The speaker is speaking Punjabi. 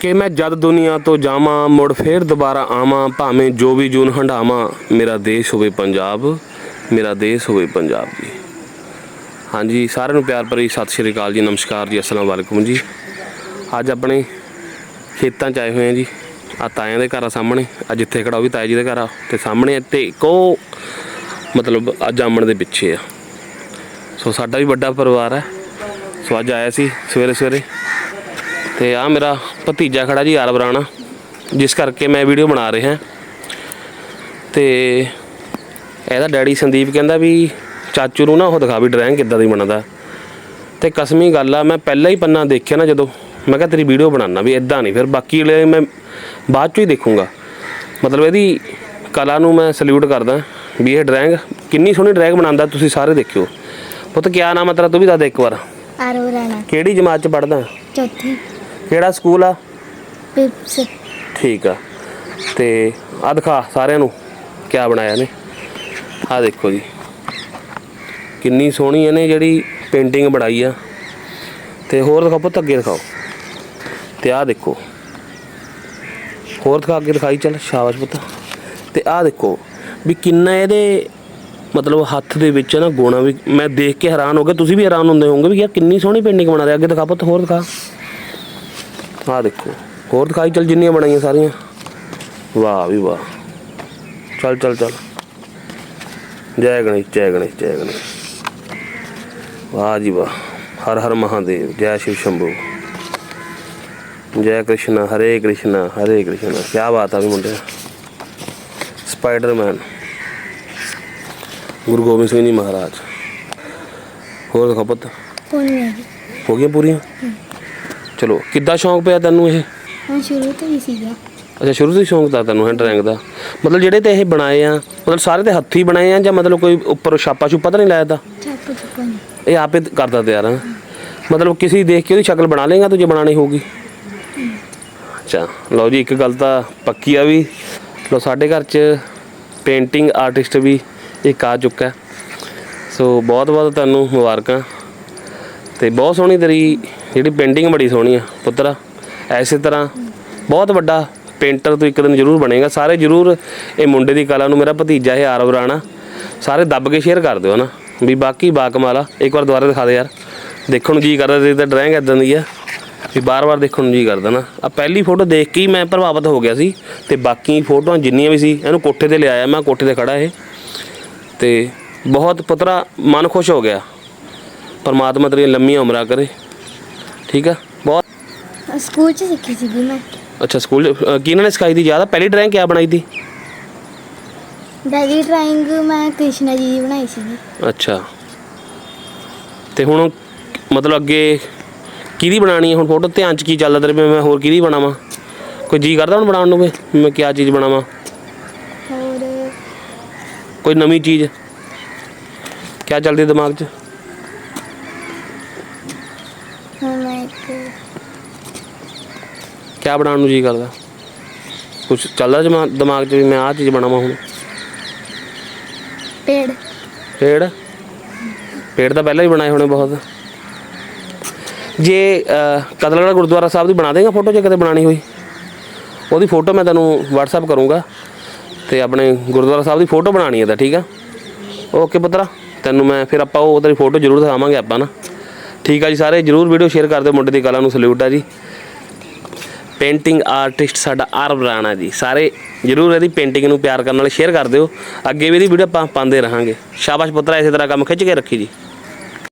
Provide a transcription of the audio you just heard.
ਕਿ ਮੈਂ ਜਦ ਦੁਨੀਆ ਤੋਂ ਜਾਵਾਂ, ਮੁੜ ਫੇਰ ਦੁਬਾਰਾ ਆਵਾਂ, ਭਾਵੇਂ ਜੋ ਵੀ ਜੂਨ ਹੰਡਾਵਾਂ ਮੇਰਾ ਦੇਸ਼ ਹੋਵੇ ਪੰਜਾਬ, ਮੇਰਾ ਦੇਸ਼ ਹੋਵੇ ਪੰਜਾਬ ਜੀ। ਹਾਂਜੀ, ਸਾਰਿਆਂ ਨੂੰ ਪਿਆਰ ਭਰੀ ਸਤਿ ਸ਼੍ਰੀ ਅਕਾਲ ਜੀ, ਨਮਸਕਾਰ ਜੀ, ਅਸਲਾਮ ਵਾਲੇਕੁਮ ਜੀ। ਅੱਜ ਆਪਣੇ ਖੇਤਾਂ ਚ ਆਏ ਹੋਏ ਆ ਜੀ। ਆ ਤਾਇਆਂ ਦੇ ਘਰ ਆ ਸਾਹਮਣੇ ਆ ਜਿੱਥੇ ਖੜਾ ਉਹ ਵੀ ਤਾਏ ਜੀ ਦੇ ਘਰ ਆ, ਤੇ ਸਾਹਮਣੇ ਤੇ ਇੱਕੋ ਮਤਲਬ ਆ ਜਾਮਣ ਦੇ ਪਿੱਛੇ ਆ। ਸੋ ਸਾਡਾ ਵੀ ਵੱਡਾ ਪਰਿਵਾਰ ਹੈ ਸੋ ਅੱਜ ਆਇਆ ਸੀ ਸਵੇਰੇ ਸਵੇਰੇ ਤੇ ਆ ਮੇਰਾ ਭਤੀਜਾ ਖੜਾ ਜੀ ਬਰਾਣਾ ਜਿਸ ਕਰਕੇ ਮੈਂ ਵੀਡੀਓ ਬਣਾ ਰਿਹਾ। ਤੇ ਇਹਦਾ ਡੈਡੀ ਸੰਦੀਪ ਕਹਿੰਦਾ ਵੀ ਚਾਚੂ ਨੂੰ ਨਾ ਉਹ ਦਿਖਾ ਵੀ ਡਰਾਇੰਗ ਕਿੱਦਾਂ ਦੀ ਬਣਦਾ। ਤੇ ਕਸਮੀ ਗੱਲ ਆ ਮੈਂ ਪਹਿਲਾਂ ਹੀ ਪੰਨਾ ਦੇਖਿਆ ਨਾ ਜਦੋਂ ਮੈਂ ਕਿਹਾ ਤੇਰੀ ਵੀਡੀਓ ਬਣਾਉਣਾ ਵੀ ਇਦਾਂ ਨਹੀਂ ਫਿਰ ਬਾਕੀ ਵਾਲੇ ਮੈਂ ਬਾਅਦ ਚੋਂ ਹੀ ਦੇਖੂੰਗਾ। ਮਤਲਬ ਇਹਦੀ ਕਲਾ ਨੂੰ ਮੈਂ ਸਲੂਟ ਕਰਦਾ ਵੀ ਇਹ ਡਰਾਇੰਗ ਕਿੰਨੀ ਸੋਹਣੀ ਡਰਾਇੰਗ ਬਣਾਉਂਦਾ ਤੁਸੀਂ ਸਾਰੇ ਦੇਖਿਓ। ਪੁੱਤ ਕਿਆ ਨਾਮ ਹੈ ਤੇਰਾ? ਤੂੰ ਵੀ ਦੱਸ ਦੇ ਇੱਕ ਵਾਰ। ਆਰੋ ਰਾਣਾ। ਕਿਹੜੀ ਜਮਾਤ ਚ ਪੜਦਾ ਚੌਥੀ। ਕਿਹੜਾ ਸਕੂਲ ਆ? ਪਿਪਸ। ਠੀਕ ਆ। ਤੇ ਆ ਦਿਖਾ ਸਾਰਿਆਂ ਨੂੰ ਕਿਆ ਬਣਾਇਆ ਨੇ ਆ ਦੇਖੋ ਜੀ। ਕਿੰਨੀ ਸੋਹਣੀ ਇਹਨੇ ਜਿਹੜੀ ਪੇਂਟਿੰਗ ਬਣਾਈ ਆ। ਤੇ ਹੋਰ ਦਿਖਾਓ ਪੁੱਤ ਅੱਗੇ ਦਿਖਾਓ। ਤੇ ਆ ਦੇਖੋ। ਹੋਰ ਦਿਖਾ ਅੱਗੇ ਦਿਖਾਈ ਚੱਲ ਸ਼ਾਬਾਸ਼ ਪੁੱਤ। ਤੇ ਆ ਦੇਖੋ ਵੀ ਕਿੰਨਾ ਇਹਦੇ ਮਤਲਬ ਹੱਥ ਦੇ ਵਿੱਚ ਨਾ ਗੁਣਾ ਵੀ ਮੈਂ ਦੇਖ ਕੇ ਹੈਰਾਨ ਹੋ ਗਿਆ। ਤੁਸੀਂ ਵੀ ਹੈਰਾਨ ਹੁੰਦੇ ਹੋਵੋਗੇ ਵੀ ਯਾਰ ਕਿੰਨੀ ਸੋਹਣੀ ਪੇਂਟਿੰਗ ਬਣਾ ਰਿਹਾ। ਅੱਗੇ ਦਿਖਾ ਪੁੱਤ ਹੋਰ ਦਿਖਾ। ਆ ਦੇਖੋ ਹੋਰ ਦਿਖਾਈ ਚੱਲ ਜਿੰਨੀਆਂ ਬਣਾਈਆਂ ਸਾਰੀਆਂ। ਵਾਹ ਵੀ ਵਾਹ। ਚੱਲ ਚੱਲ ਚੱਲ। ਜੈ ਗਣੇਸ਼ ਜੈ ਗਣੇਸ਼ ਜੈ ਗਣੇਸ਼। ਵਾਹ ਜੀ ਵਾਹ। ਹਰ ਹਰ ਮਹਾਦੇਵ। ਜੈ ਸ਼ਿਵ ਸ਼ੰਭੂ। ਜੈ ਕ੍ਰਿਸ਼ਨ ਹਰੇ ਕ੍ਰਿਸ਼ਨ ਹਰੇ ਕ੍ਰਿਸ਼ਨ। ਕੀ ਬਾਤ ਆ ਵੀ ਮੁੰਡੇ ਸਪਾਈਡਰਮੈਨ। ਗੁਰੂ ਗੋਬਿੰਦ ਸਿੰਘ ਜੀ ਮਹਾਰਾਜ। ਹੋਰ ਦਿਖਾ ਪੁੱਤ। ਹੁਣ ਨਹੀਂ ਹੋ ਗਈਆਂ ਪੂਰੀਆਂ? ਚਲੋ ਕਿੱਦਾਂ ਸ਼ੌਂਕ ਪਿਆ ਤੈਨੂੰ ਇਹ? ਹਾਂ ਸ਼ੁਰੂ ਤੋਂ ਹੀ ਸੀਗਾ। ਅੱਛਾ ਸ਼ੁਰੂ ਤੋਂ ਹੀ ਸ਼ੌਂਕ ਤਾਂ ਤੈਨੂੰ ਹੈ ਡਰਾਇੰਗ ਦਾ? ਮਤਲਬ ਜਿਹੜੇ ਤੇ ਇਹ ਬਣਾਏ ਆ ਮਤਲਬ ਸਾਰੇ ਤੇ ਹੱਥੀ ਬਣਾਏ ਆ ਜਾਂ ਮਤਲਬ ਕੋਈ ਉੱਪਰ ਛਾਪਾ ਛੁਪਾ ਤਾਂ ਨਹੀਂ ਲਾਇਆ ਤਾ? ਚੱਪ ਚੁੱਕਣ ਇਹ ਆਪੇ ਕਰਦਾ ਤਿਆਰ ਆ। ਮਤਲਬ ਕਿਸੇ ਦੇਖ ਕੇ ਉਹਦੀ ਸ਼ਕਲ ਬਣਾ ਲੇਗਾ ਤੂੰ ਜੇ ਬਣਾਣੀ ਹੋਊਗੀ? ਅੱਛਾ ਲਓ ਜੀ ਇੱਕ ਗੱਲ ਤਾਂ ਪੱਕੀ ਆ ਵੀ ਲਓ ਸਾਡੇ ਘਰ 'ਚ ਪੇਂਟਿੰਗ ਆਰਟਿਸਟ ਵੀ ਇੱਕ ਆ ਚੁੱਕਾ। ਸੋ ਬਹੁਤ ਬਹੁਤ ਤੁਹਾਨੂੰ ਮੁਬਾਰਕਾਂ। ਤੇ ਬਹੁਤ ਸੋਹਣੀ ਤੇਰੀ ਜਿਹੜੀ ਪੇਂਟਿੰਗ ਬੜੀ ਸੋਹਣੀ ਆ, ਪੁੱਤਰਾ। ਐਸੇ ਤਰ੍ਹਾਂ ਬਹੁਤ ਵੱਡਾ ਪੇਂਟਰ ਤੂੰ ਇੱਕ ਦਿਨ ਜ਼ਰੂਰ ਬਣੇਗਾ। ਸਾਰੇ ਜ਼ਰੂਰ ਇਹ ਮੁੰਡੇ ਦੀ ਕਲਾ ਨੂੰ ਮੇਰਾ ਭਤੀਜਾ ਇਹ ਆਰਵ ਰਾਣਾ, ਸਾਰੇ ਦੱਬ ਕੇ ਸ਼ੇਅਰ ਕਰ ਦਿਓ ਨਾ। ਵੀ ਬਾਕੀ ਬਾਕਮਾਲਾ, ਇੱਕ ਵਾਰ ਦੁਬਾਰਾ ਦਿਖਾ ਦੇ ਯਾਰ। ਦੇਖਣ ਨੂੰ ਜੀ ਕਰਦਾ ਤੇ ਤਾਂ ਡਰਾਇੰਗ ਇਦਾਂ ਦੀ ਆ, ਵੀ ਬਾਰ-ਬਾਰ ਦੇਖਣ ਨੂੰ ਜੀ ਕਰਦਾ ਨਾ। ਆ ਪਹਿਲੀ ਫੋਟੋ ਦੇਖ ਕੇ ਹੀ ਮੈਂ ਪ੍ਰਭਾਵਿਤ ਹੋ ਗਿਆ ਸੀ, ਤੇ ਬਾਕੀ ਫੋਟੋਆਂ ਜਿੰਨੀਆਂ ਵੀ ਸੀ, ਇਹਨੂੰ ਕੋਠੇ ਤੇ ਲਿਆਇਆ ਮੈਂ, ਕੋਠੇ ਤੇ ਖੜਾ ਇਹ। ਤੇ ਬਹੁਤ ਪੁੱਤਰਾ ਮਨ ਖੁਸ਼ ਹੋ ਗਿਆ। ਪਰਮਾਤਮਾ ਤੇਰੀਆਂ ਲੰਮੀਆਂ ਉਮਰਾਂ ਕਰੇ। ਠੀਕ ਆ? ਬਹੁਤ ਸਕੂਲ ਚ ਸਿੱਖੀ ਸੀਗੀ ਮੈਂ। ਅੱਛਾ ਸਕੂਲ ਕਿਹਨਾਂ ਨੇ ਸਿਖਾਈ ਦੀ? ਜ਼ਿਆਦਾ ਪਹਿਲੀ ਡਰਾਇੰਗ ਕਿਆ ਬਣਾਈ ਦੀ? ਡੈਡੀ ਡਰਾਇੰਗ ਮੈਂ ਕ੍ਰਿਸ਼ਨਾ ਜੀ ਦੀ ਬਣਾਈ ਸੀਗੀ। ਅੱਛਾ। ਤੇ ਹੁਣ ਮਤਲਬ ਅੱਗੇ ਕਿਹਦੀ ਬਣਾਣੀ ਹੈ ਹੁਣ ਫੋਟੋ ਧਿਆਨ ਚ ਕੀ ਚੱਲਦਾ ਤੇਰੇ ਵੀ ਮੈਂ ਹੋਰ ਕਿਹਦੀ ਬਣਾਵਾਂ? ਕੋਈ ਜੀ ਕਰਦਾ ਹੁਣ ਬਣਾਉਣ ਨੂੰ ਵੀ ਮੈਂ ਕਿਆ ਚੀਜ਼ ਬਣਾਵਾਂ? ਹੋਰ ਕੋਈ ਨਵੀਂ ਚੀਜ਼? ਕਿਆ ਚੱਲਦੀ ਦਿਮਾਗ 'ਚ ਹੁਣ ਮੈਂ ਇੱਕ ਕਿਆ ਬਣਾਉਣ ਨੂੰ ਜੀ ਕਰਦਾ? ਕੁਝ ਚੱਲਦਾ ਜਮਾ ਦਿਮਾਗ 'ਚ ਵੀ ਮੈਂ ਆਹ ਚੀਜ਼ ਬਣਾਵਾਂ ਹੁਣ। ਪੇੜ। ਪੇੜ? ਪੇੜ ਤਾਂ ਪਹਿਲਾਂ ਹੀ ਬਣਾਏ ਹੋਣੇ ਬਹੁਤ। ਜੇ ਅਹ, ਕਤਲਗੜ੍ਹ ਗੁਰਦੁਆਰਾ ਸਾਹਿਬ ਦੀ ਬਣਾ ਦੇਗਾ ਫੋਟੋ ਜੇ ਕਦੇ ਬਣਾਣੀ ਹੋਈ? ਉਹਦੀ ਫੋਟੋ ਮੈਂ ਤੁਹਾਨੂੰ WhatsApp ਕਰੂੰਗਾ ਤੇ ਆਪਣੇ ਗੁਰਦੁਆਰਾ ਸਾਹਿਬ ਦੀ ਫੋਟੋ ਬਣਾਣੀ ਹੈ ਤਾਂ ਠੀਕ ਆ? ਓਕੇ ਪੁੱਤਰਾ ਤੈਨੂੰ ਮੈਂ ਫਿਰ ਆਪਾਂ ਉਹ ਤੇਰੀ ਫੋਟੋ ਜ਼ਰੂਰ ਦਿਖਾਵਾਂਗੇ ਆਪਾਂ ਨਾ। ਠੀਕ ਆ ਜੀ ਸਾਰੇ ਜ਼ਰੂਰ ਵੀਡੀਓ ਸ਼ੇਅਰ ਕਰ ਦਿਓ ਮੁੰਡੇ ਦੀ ਕਲਾ ਨੂੰ ਸਲੂਟ ਆ ਜੀ। ਪੇਂਟਿੰਗ ਆਰਟਿਸਟ ਸਾਡਾ ਆਰਵ ਰਾਣਾ ਜੀ। ਸਾਰੇ ਜਰੂਰ ਇਹਦੀ ਪੇਂਟਿੰਗ ਨੂੰ ਪਿਆਰ ਕਰਨ ਨਾਲ ਸ਼ੇਅਰ ਕਰ ਦਿਓ। ਅੱਗੇ ਵੀ ਇਹਦੀ ਵੀਡੀਓ ਆਪਾਂ ਪਾਉਂਦੇ ਰਹਾਂਗੇ। ਸ਼ਾਬਾਸ਼ ਪੁੱਤਰਾ, ਇਸੇ ਤਰ੍ਹਾਂ ਕੰਮ ਖਿੱਚ ਕੇ ਰੱਖੀ ਜੀ।